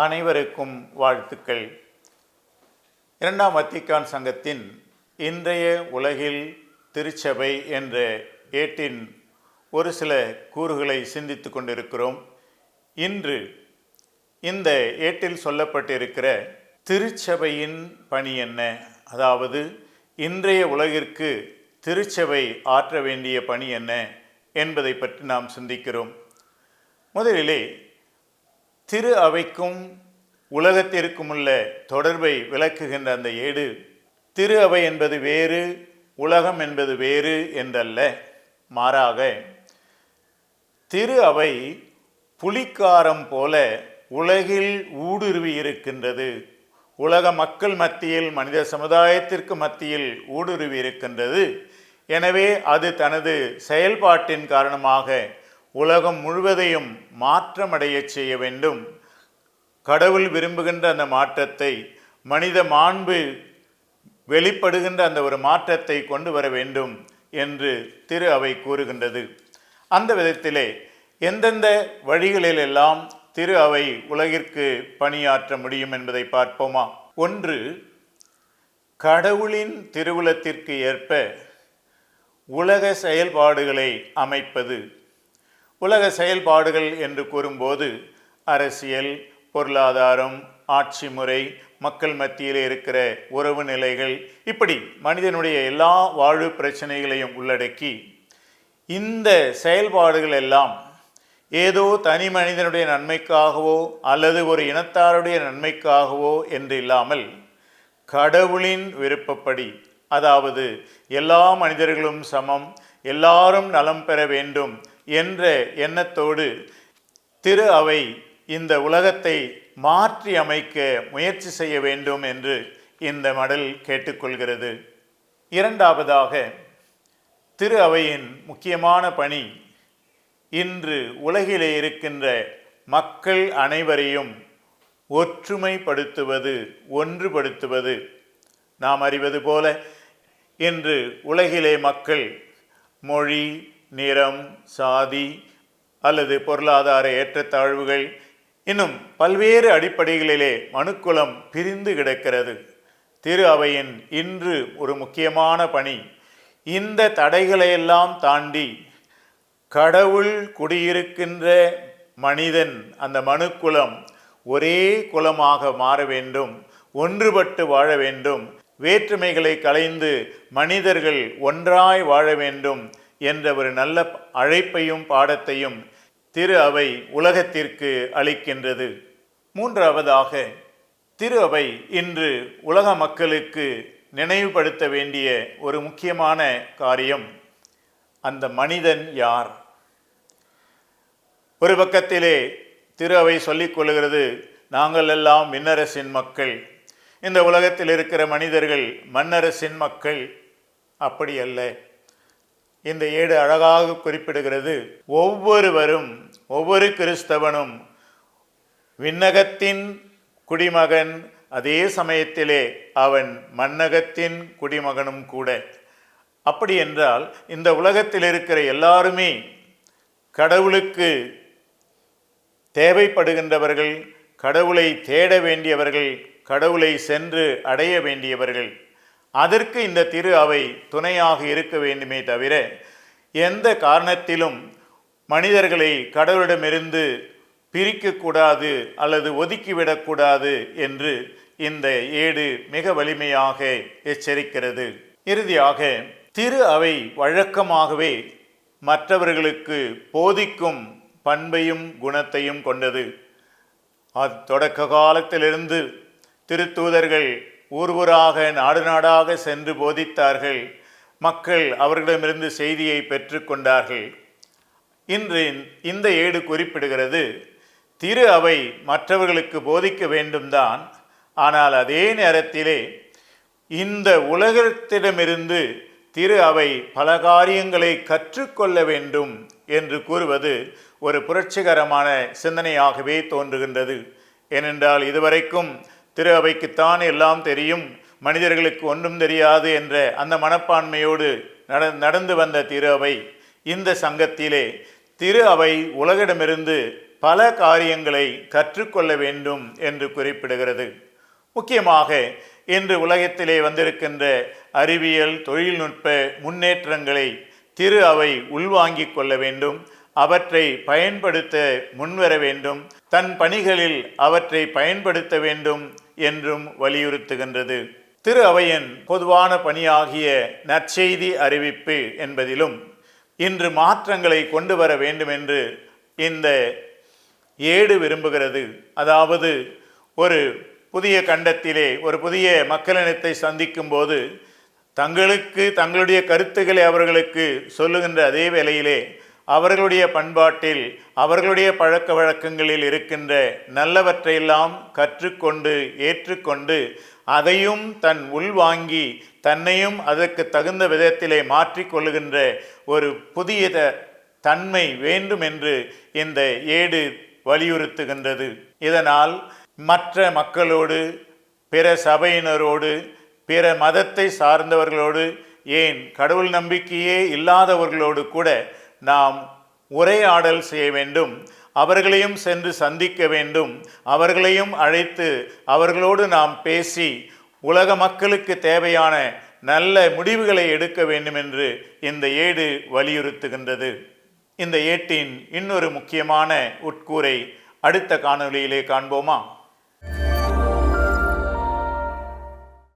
அனைவருக்கும் வாழ்த்துக்கள். இரண்டாம் வத்திக்கான் சங்கத்தின் இன்றைய உலகில் திருச்சபை என்ற ஏட்டின் ஒரு சில கூறுகளை சிந்தித்து கொண்டிருக்கிறோம். இன்று இந்த ஏட்டில் சொல்லப்பட்டிருக்கிற திருச்சபையின் பணி என்ன? அதாவது இன்றைய உலகிற்கு திருச்சபை ஆற்ற வேண்டிய பணி என்ன என்பதை பற்றி நாம் சிந்திக்கிறோம். முதலிலே திரு அவைக்கும் உலகத்திற்கும் உள்ள தொடர்பை விளக்குகின்ற அந்த ஏடு திரு அவை என்பது வேறு உலகம் என்பது வேறு என்றல்ல. மாறாக திரு அவை புலிக்காரம் போல உலகில் ஊடுருவி இருக்கின்றது. உலக மக்கள் மத்தியில் மனித சமுதாயத்திற்கு மத்தியில் ஊடுருவி இருக்கின்றது. எனவே அது தனது செயல்பாட்டின் காரணமாக உலகம் முழுவதையும் மாற்றமடைய செய்ய வேண்டும். கடவுள் விரும்புகின்ற அந்த மாற்றத்தை மனித மாண்பு வெளிப்படுகின்ற அந்த ஒரு மாற்றத்தை கொண்டு வர வேண்டும் என்று திரு அவை கூறுகின்றது. அந்த விதத்திலே எந்தெந்த வழிகளிலெல்லாம் திரு அவை உலகிற்கு பணியாற்ற முடியும் என்பதை பார்ப்போமா? ஒன்று கடவுளின் திருவுலத்திற்கு ஏற்ப உலக செயல்பாடுகளை அமைப்பது. உலக செயல்பாடுகள் என்று கூறும்போது அரசியல் பொருளாதாரம் ஆட்சி முறை மக்கள் மத்தியில் இருக்கிற உறவு நிலைகள் இப்படி மனிதனுடைய எல்லா வாழ்வு பிரச்சனைகளையும் உள்ளடக்கி இந்த செயல்பாடுகள் எல்லாம் ஏதோ தனி மனிதனுடைய நன்மைக்காகவோ அல்லது ஒரு இனத்தாருடைய நன்மைக்காகவோ என்று இல்லாமல் கடவுளின் விருப்பப்படி அதாவது எல்லா மனிதர்களும் சமம் எல்லாரும் நலம் பெற வேண்டும் என்ற எண்ணத்தோடு திரு அவை இந்த உலகத்தை மாற்றி அமைக்க முயற்சி செய்ய வேண்டும் என்று இந்த மடல் கேட்டுக்கொள்கிறது. இரண்டாவதாக திரு அவையின் முக்கியமான பணி இன்று உலகிலே இருக்கின்ற மக்கள் அனைவரையும் ஒற்றுமைப்படுத்துவது ஒன்றுபடுத்துவது. நாம் அறிவது போல இன்று உலகிலே மக்கள் மொழி நிறம் சாதி அல்லது பொருளாதார ஏற்றத்தாழ்வுகள் இன்னும் பல்வேறு அடிப்படைகளிலே மனுக்குலம் பிரிந்து கிடக்கிறது. திரு அவையின் இன்று ஒரு முக்கியமான பணி. இந்த தடைகளையெல்லாம் தாண்டி கடவுள் குடியிருக்கின்ற மனிதன் அந்த மனுக்குலம் ஒரே குலமாக மாற வேண்டும் ஒன்றுபட்டு வாழ வேண்டும் வேற்றுமைகளை களைந்து மனிதர்கள் ஒன்றாய் வாழ வேண்டும் என்ற ஒரு நல்ல அழைப்பையும் பாடத்தையும் திரு அவை உலகத்திற்கு அளிக்கின்றது. மூன்றாவதாக திரு அவை இன்று உலக மக்களுக்கு நினைவுபடுத்த வேண்டிய ஒரு முக்கியமான காரியம் அந்த மனிதன் யார்? ஒரு பக்கத்திலே திரு அவை சொல்லிக் கொள்கிறது நாங்கள் எல்லாம் மின்னரசின் மக்கள். இந்த உலகத்தில் இருக்கிற மனிதர்கள் மன்னரசின் மக்கள். அப்படி அல்ல. இந்த ஏடு அழகாக குறிப்பிடுகிறது. ஒவ்வொருவரும் ஒவ்வொரு கிறிஸ்தவனும் விண்ணகத்தின் குடிமகன் அதே சமயத்திலே அவன் மன்னகத்தின் குடிமகனும் கூட. அப்படி என்றால் இந்த உலகத்தில் இருக்கிற எல்லாருமே கடவுளுக்கு தேவைப்படுகின்றவர்கள் கடவுளை தேட வேண்டியவர்கள் கடவுளை சென்று அடைய வேண்டியவர்கள். அதற்கு இந்த திரு அவை துணையாக இருக்க வேண்டுமே தவிர எந்த காரணத்திலும் மனிதர்களை கடவுளிடமிருந்து பிரிக்கக்கூடாது அல்லது ஒதுக்கிவிடக்கூடாது என்று இந்த ஏடு மிக வலிமையாக எச்சரிக்கிறது. இறுதியாக திரு அவை வழக்கமாகவே மற்றவர்களுக்கு போதிக்கும் பண்பையும் குணத்தையும் கொண்டது. அது தொடக்க காலத்திலிருந்து திருத்தூதர்கள் ஒருவராக நாடு நாடாக சென்று போதித்தார்கள். மக்கள் அவர்களிடமிருந்து செய்தியை பெற்றுக்கொண்டார்கள் இன்று இந்த ஏடு குறிப்பிடுகிறது. திரு அவை மற்றவர்களுக்கு போதிக்க வேண்டும்தான். ஆனால் அதே நேரத்திலே இந்த உலகத்திடமிருந்து திரு அவை பல காரியங்களை கற்றுக்கொள்ள வேண்டும் என்று கூறுவது ஒரு புரட்சிகரமான சிந்தனையாகவே தோன்றுகின்றது. ஏனென்றால் இதுவரைக்கும் திரு அவைக்குத்தான் எல்லாம் தெரியும். மனிதர்களுக்கு ஒன்றும் தெரியாது என்ற அந்த மனப்பான்மையோடு நட நடந்து வந்த திரு அவை இந்த சங்கத்திலே திரு அவை உலகிடமிருந்து பல காரியங்களை கற்றுக்கொள்ள வேண்டும் என்று குறிப்பிடுகிறது. முக்கியமாக இன்று உலகத்திலே வந்திருக்கின்ற அறிவியல் தொழில்நுட்ப முன்னேற்றங்களை திரு அவை உள்வாங்கிக் கொள்ள வேண்டும். அவற்றை பயன்படுத்த முன்வர வேண்டும். தன் பணிகளில் அவற்றை பயன்படுத்த வேண்டும் என்றும் வலியுறுத்துகின்றது. திரு அவையின் பொதுவான பணியாகிய நற்செய்தி அறிவிப்பு என்பதிலும் இன்று மாற்றங்களை கொண்டு வர வேண்டும் என்று இந்த ஏடு விரும்புகிறது. அதாவது ஒரு புதிய கண்டத்திலே ஒரு புதிய மக்களினத்தை சந்திக்கும் போது தங்களுக்கு தங்களுடைய கருத்துக்களை அவர்களுக்கு சொல்லுகின்ற அதே வேளையிலே அவர்களுடைய பண்பாட்டில் அவர்களுடைய பழக்க வழக்கங்களில் இருக்கின்ற நல்லவற்றையெல்லாம் கற்றுக்கொண்டு ஏற்றுக்கொண்டு அதையும் தன் உள்வாங்கி தன்னையும் அதற்கு தகுந்த விதத்திலே மாற்றிக்கொள்ளுகின்ற ஒரு புதிய தன்மை வேண்டும் என்று இந்த ஏடு வலியுறுத்துகின்றது. இதனால் மற்ற மக்களோடு பிற சபையினரோடு பிற மதத்தை சார்ந்தவர்களோடு ஏன் கடவுள் நம்பிக்கையே இல்லாதவர்களோடு கூட நாம் உரையாடல் செய்ய வேண்டும். அவர்களையும் சென்று சந்திக்க வேண்டும். அவர்களையும் அழைத்து அவர்களோடு நாம் பேசி உலக மக்களுக்கு தேவையான நல்ல முடிவுகளை எடுக்க வேண்டும் என்று இந்த ஏடு வலியுறுத்துகின்றது. இந்த ஏட்டின் இன்னொரு முக்கியமான உட்கூரை அடுத்த காணொளியிலே காண்போமா?